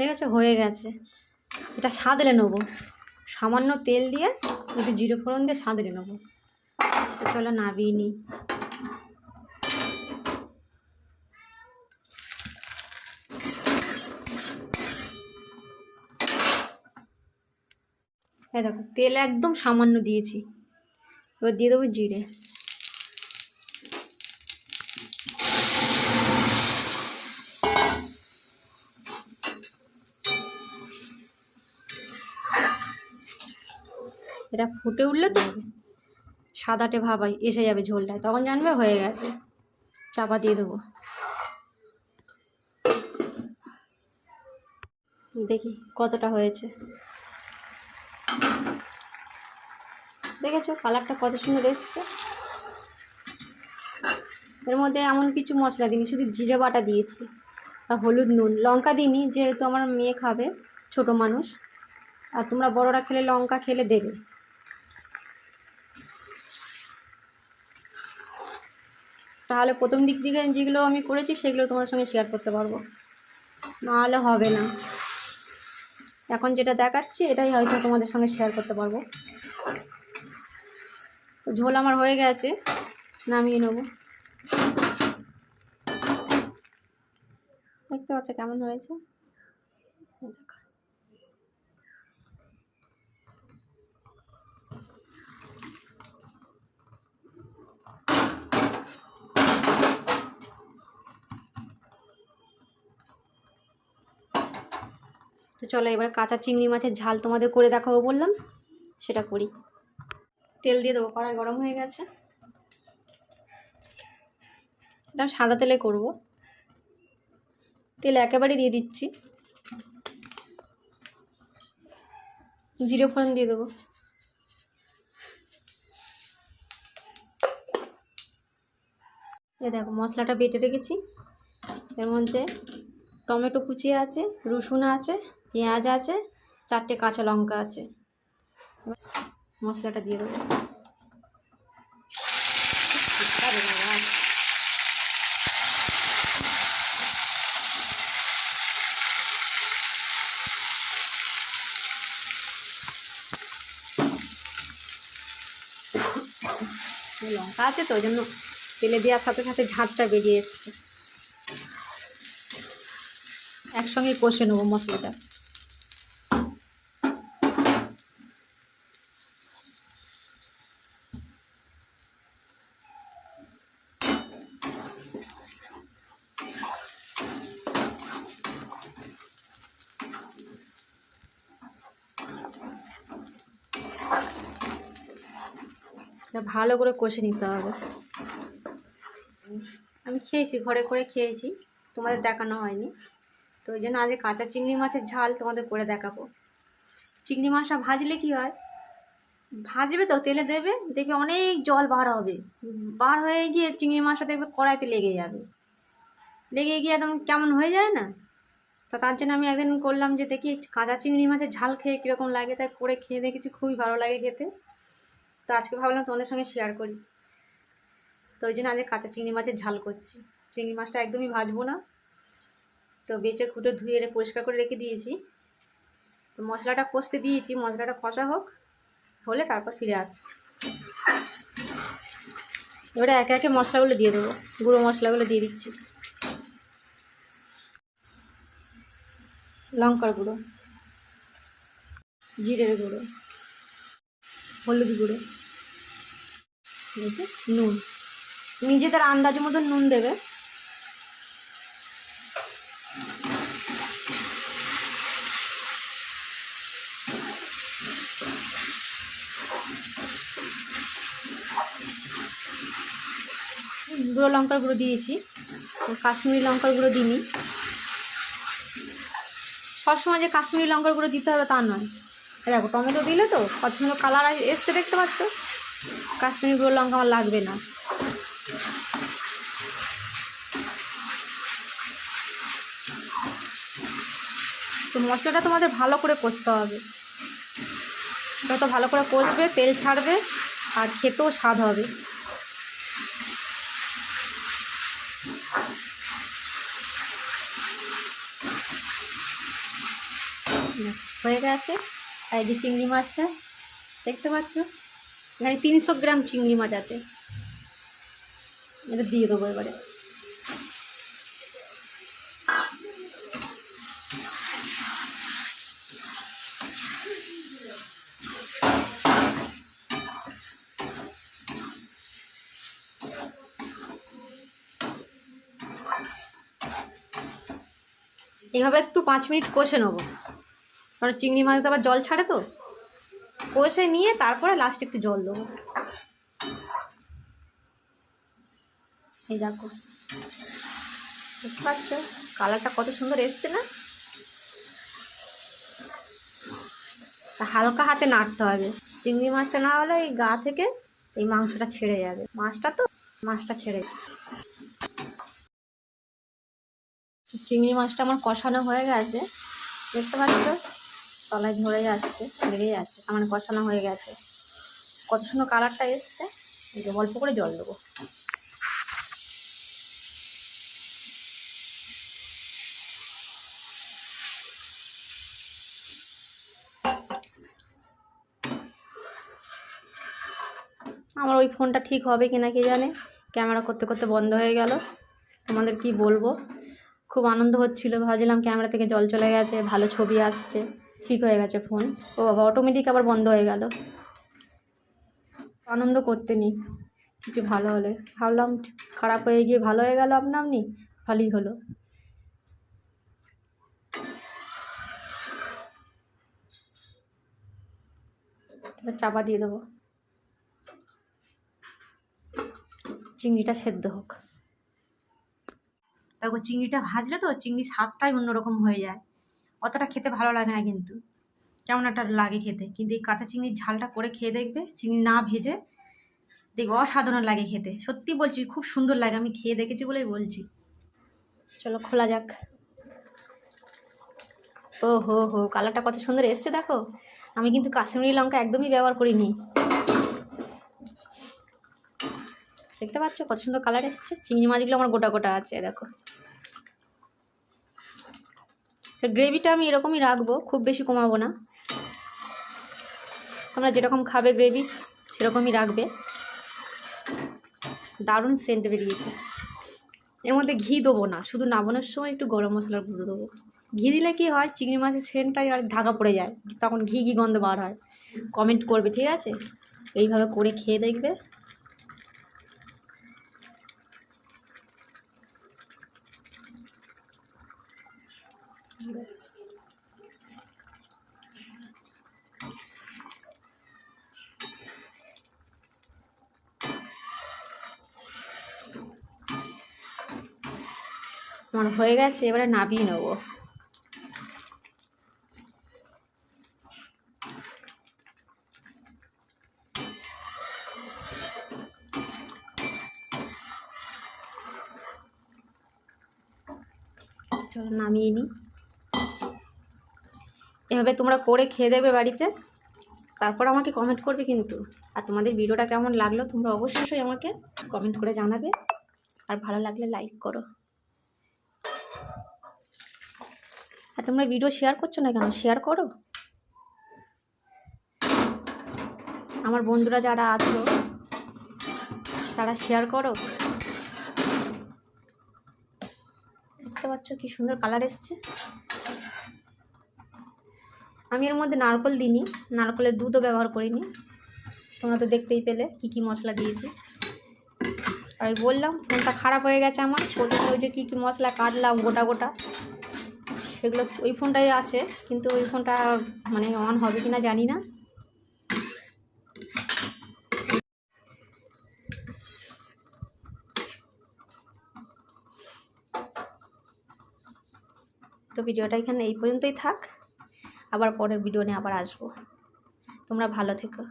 ঠিক আছে? হয়ে গেছে। এটা সাদলে নেব। সামান্য তেল দিয়ে একটু জিরো ফোড়ন দিয়ে সাদলে নেব। চলো নাবিয়ে নিই। এই দেখো, তেল একদম সামান্য দিয়েছি। এবার দিয়ে দেবো জিরে। এটা ফুটে উঠলে তো সাদাটে ভাবাই এসে যাবে ঝোলটায়। তখন জানবে হয়ে গেছে। চাপা দিয়ে দেবো। দেখি কতটা হয়েছে। দেখেছ কালারটা কত সুন্দর এসছে। এর মধ্যে এমন কিছু মশলা দিইনি, শুধু জিরে বাটা দিয়েছি আর হলুদ নুন। লঙ্কা দিইনি, যেহেতু আমার মেয়ে খাবে, ছোট মানুষ। আর তোমরা বড়রা খেলে লঙ্কা খেলে দেবে। তাহলে প্রথম দিক থেকে যেগুলো আমি করেছি, সেগুলো তোমার সঙ্গে শেয়ার করতে পারব। নাহলে হবে না। এখন যেটা দেখাচ্ছি, এটাই হয়তো তোমাদের সঙ্গে শেয়ার করতে পারব। ঝোল আমার হয়ে গেছে, নামিয়ে নেব। দেখতে পাচ্ছ কেমন হয়েছে দেখো। তো চলো এবার কাঁচা চিংড়ি মাছের ঝাল তোমাদের করে দেখাবো বললাম, সেটা করি। তেল দিয়ে দেবো, কড়াই গরম হয়ে গেছে। এটা সাদা তেলে করব। তেল একেবারে দিয়ে দিচ্ছি। জিরে ফোড়ন দিয়ে দেবো। এ দেখো, মশলাটা বেটে রেখেছি। এর মধ্যে টমেটো কুচি আছে, রসুন আছে পেঁয়াজ আছে, চারটে কাঁচা লঙ্কা আছে। মশলাটা দিয়ে দেবো। লঙ্কা আছে তো, ওই জন্য তেলে দেওয়ার সাথে সাথে ঝাঁঝটা বেরিয়ে এসছে। একসঙ্গে কষে নেব মশলাটা। এটা ভালো করে কষে নিতে হবে। আমি খেয়েছি, ঘরে করে খেয়েছি। তোমাদের দেখানো হয়নি। তো ওই জন্য আজকে কাঁচা চিংড়ি মাছের ঝাল তোমাদের করে দেখাবো। চিংড়ি মাছটা ভাজলে কি হয়? ভাজবে তো, তেলে দেবে, দেখবে অনেক জল বার হবে। বার হয়ে গিয়ে চিংড়ি মাছটা দেখবে কড়াইতে লেগে যাবে। লেগে গিয়ে একদম কেমন হয়ে যায় না? তো তার জন্য আমি একদিন করলাম যে দেখি কাঁচা চিংড়ি মাছের ঝাল খেয়ে কীরকম লাগে, তাই করে খেয়ে দেখেছি, খুবই ভালো লাগে খেতে। তো আজকে ভাবলাম তোমাদের সঙ্গে শেয়ার করি। তো ওই জন্য আজকে কাঁচা চিংড়ি মাছের ঝাল করছি। চিংড়ি মাছটা একদমই ভাজবো না। তো বেচে খুঁটে ধুয়ে রে- পরিষ্কার করে রেখে দিয়েছি। তো মশলাটা কষতে দিয়েছি, মশলাটা কষা হোক, হলে তারপর ফিরে আসছি। এবারে একে একে মশলাগুলো দিয়ে দেবো, গুঁড়ো মশলাগুলো দিয়ে দিচ্ছি। লঙ্কার গুঁড়ো, জিরের গুঁড়ো, হলুদ গুঁড়ো। দেখে নুন। নিজেদের আন্দাজ মতন নুন দেবে। গুঁড়ো লঙ্কার গুঁড়ো দিয়েছি। কাশ্মীরি লঙ্কার গুঁড়ো দিইনি। সবসময় যে কাশ্মীরি লঙ্কার গুঁড়ো দিতে হবে তা নয়। দেখো, টমেটো দিলে তো কত কালার এসছে দেখতে পাচ্ছ? কাশ্মীরি গুঁড়ো লঙ্কা আমার লাগবে না। তো মশলাটা তোমাদের ভালো করে কষতে হবে। যত ভালো করে কষবে, তেল ছাড়বে, আর খেতেও স্বাদ হবে। হয়ে গেছে। আর চিংড়ি মাছটা, দেখতে পাচ্ছ? এখানে তিনশো গ্রাম চিংড়ি মাছ আছে। এটা দিয়ে দেবো এবারে। এইভাবে একটু পাঁচ মিনিট কষে নেব। কারণ চিংড়ি মাছ তো আবার জল ছাড়ে তো। কষে নিয়ে তারপরে লাস্টে একটু জল দেবো। এই দেখো। বুঝতে পারছ কালারটা কত সুন্দর এসছে না? হালকা হাতে নাড়তে হবে। চিংড়ি মাছটা না হলে এই গা থেকে এই মাংসটা ছেড়ে যাবে। মাছটা তো, মাছটা ছেড়ে। চিংড়ি মাছটা আমার কষানো হয়ে গেছে। দেখতে পাচ্ছ? তলায় ধরে যাচ্ছে লেগে যাচ্ছে আমার কষানো হয়ে গেছে। কত সুন্দর কালারটা এসছে। অল্প করে জল দেবো। আমার ওই ফোনটা ঠিক হবে কিনা কে জানে? ক্যামেরা করতে করতে বন্ধ হয়ে গেল। তোমাদের কি বলব? খুব আনন্দ হচ্ছিল। ভাবছিলাম ক্যামেরা থেকে জল চলে গেছে, ভালো ছবি আসছে। ঠিক হয়ে গেছে ফোন ও বাবা অটোমেটিক আবার বন্ধ হয়ে গেল। আনন্দ করতে নি কিছু ভালো হলে। ভাবলাম খারাপ হয়ে গিয়ে ভালো হয়ে গেল আপনা আপনি ভালোই হলো। চাপা দিয়ে দেবো। চিংড়িটা সেদ্ধ হোক। দেখো, চিংড়িটা ভাজলে তো চিংড়ি স্বাদটাই অন্যরকম হয়ে যায়। অতটা খেতে ভালো লাগে না কিন্তু। কেমন একটা লাগে খেতে। কিন্তু এই কাঁচা চিংড়ির ঝালটা করে খেয়ে দেখবে, চিংড়ি না ভেজে দেখবে অসাধারণ লাগে খেতে। সত্যি বলছি, খুব সুন্দর লাগে, আমি খেয়ে দেখেছি বলেই বলছি। চলো, খোলা যাক। ও হো হো, কালারটা কত সুন্দর এসছে দেখো। আমি কিন্তু কাশ্মীরি লঙ্কা একদমই ব্যবহার করিনি। দেখতে পাচ্ছ কত সুন্দর কালার এসছে? চিংড়ি মাছগুলো আমার গোটা গোটা আছে, দেখো। তো গ্রেভিটা আমি এরকমই রাখব, খুব বেশি কমাবো না। তোমরা যেরকম খাবে গ্রেভি সেরকমই রাখবে। দারুণ সেন্ট বেরিয়েছে। এর মধ্যে ঘি দেবো না, শুধু নামানোর সময় একটু গরম মশলার গুঁড়ো দেবো। ঘি দিলে কি হয়, চিংড়ি মাছের সেন্টটাই আর ঢাকা পড়ে যায়, তখন ঘি ঘি গন্ধ বার হয়? কমেন্ট করবে, ঠিক আছে? এইভাবে করে খেয়ে দেখবে। আমার হয়ে গেছে, এবারে নাবিয়ে নেব। চলো নামিয়ে নিই। এভাবে তোমরা করে খেয়ে দেখবে বাড়িতে। তারপর আমাকে কমেন্ট করবে কিন্তু। আর তোমাদের ভিডিওটা কেমন লাগল তোমরা অবশ্যই আমাকে কমেন্ট করে জানাবে। আর ভালো লাগলে লাইক করো। আর তোমরা ভিডিও শেয়ার করছ না কেন শেয়ার করো। আমার বন্ধুরা যারা আছো, তারা শেয়ার করো। দেখতে পাচ্ছ কি সুন্দর কালার এসছে। আমি এর মধ্যে নারকল দিইনি, নারকলের দুধও ব্যবহার করিনি। তোমরা তো দেখতেই পেলে কি কি মশলা দিয়েছি। আর বললাম, ফোনটা খারাপ হয়ে গেছে আমার প্রথমে ওই যে কী কী মশলা কাটলাম গোটা গোটা। সেগুলো ওই ফোনটাই আছে, কিন্তু ওই ফোনটা মানে অন হবে কি না জানি না। তো ভিডিওটা এখানে এই পর্যন্তই থাক, আবার পরের ভিডিও নিয়ে আবার আসব। তোমরা ভালো থেকো।